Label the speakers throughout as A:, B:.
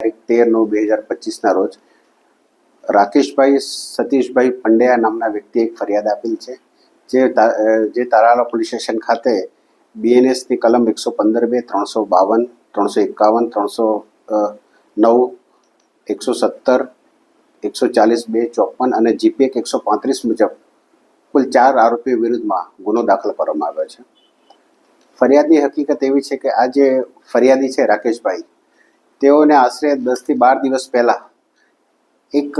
A: તારીખ તેર નવ બે હજાર પચીસના રોજ રાકેશભાઈ સતીશભાઈ પંડ્યા નામના વ્યક્તિએ એક ફરિયાદ આપેલ છે. જે જે તારાલા પોલીસ સ્ટેશન ખાતે બીએનએસની કલમ એકસો પંદર બે, ત્રણસો બાવન, ત્રણસો એકાવન, ત્રણસો નવ, એકસો સત્તર, એકસો ચાલીસ બે, ચોપન અને જીપીએક એકસો પાંત્રીસ મુજબ કુલ ચાર આરોપીઓ વિરુદ્ધમાં ગુનો દાખલ કરવામાં આવ્યો છે. ફરિયાદની હકીકત એવી છે કે આ જે ફરિયાદી છે રાકેશભાઈ તેઓને આશરે દસથી બાર દિવસ પહેલાં એક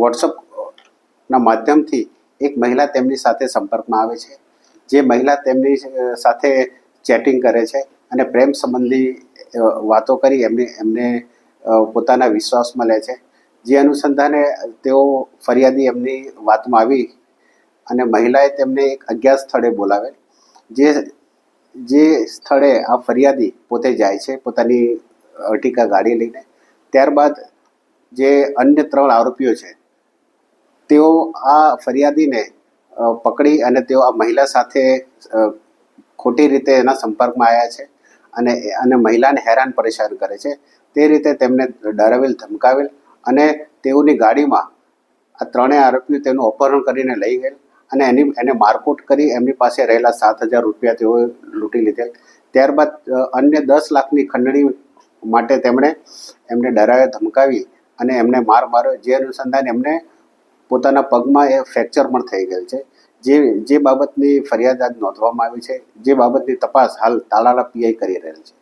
A: વોટ્સઅપના માધ્યમથી એક મહિલા તેમની સાથે સંપર્કમાં આવે છે. જે મહિલા તેમની સાથે ચેટિંગ કરે છે અને પ્રેમ સંબંધી વાતો કરી એમને એમને પોતાના વિશ્વાસમાં લે છે. જે અનુસંધાને તેઓ ફરિયાદી એમની વાતમાં આવી અને મહિલાએ તેમને એક અજ્ઞાત સ્થળે બોલાવે જે જે સ્થળે આ ફરિયાદી પોતે જાય છે, પોતાની અર્ટિકા ગાડી લઈને, ત્યારબાદ જે અન્ય ત્રણ આરોપીઓ છે, તેઓ આ ફરિયાદીને પકડી અને તેઓ આ મહિલા સાથે ખોટી રીતે એના સંપર્કમાં આવ્યા છે અને અને મહિલાને હેરાન પરેશાન કરે છે. તે રીતે તેમને ડરાવેલ, ધમકાવેલ અને તેઓની ગાડીમાં આ ત્રણેય આરોપીઓ તેનું અપહરણ કરીને લઈ ગયેલ. અને એની, એને મારકૂટ કરી એમની પાસે રહેલા સાત હજાર રૂપિયા તેઓએ લૂંટી લીધેલ. ત્યારબાદ અન્ય દસ લાખની ખંડણી માટે તેમણે એમને ડરાવે ધમકાવી અને એમને માર માર્યો. જે અનુસંધાન એમને પોતાના પગમાં એ ફ્રેક્ચર પણ થઈ ગયેલ છે. જે જે બાબતની ફરિયાદ આજ નોંધવામાં આવી છે. જે બાબતની તપાસ હાલ તાલાલા પીઆઈ કરી રહેલ છે.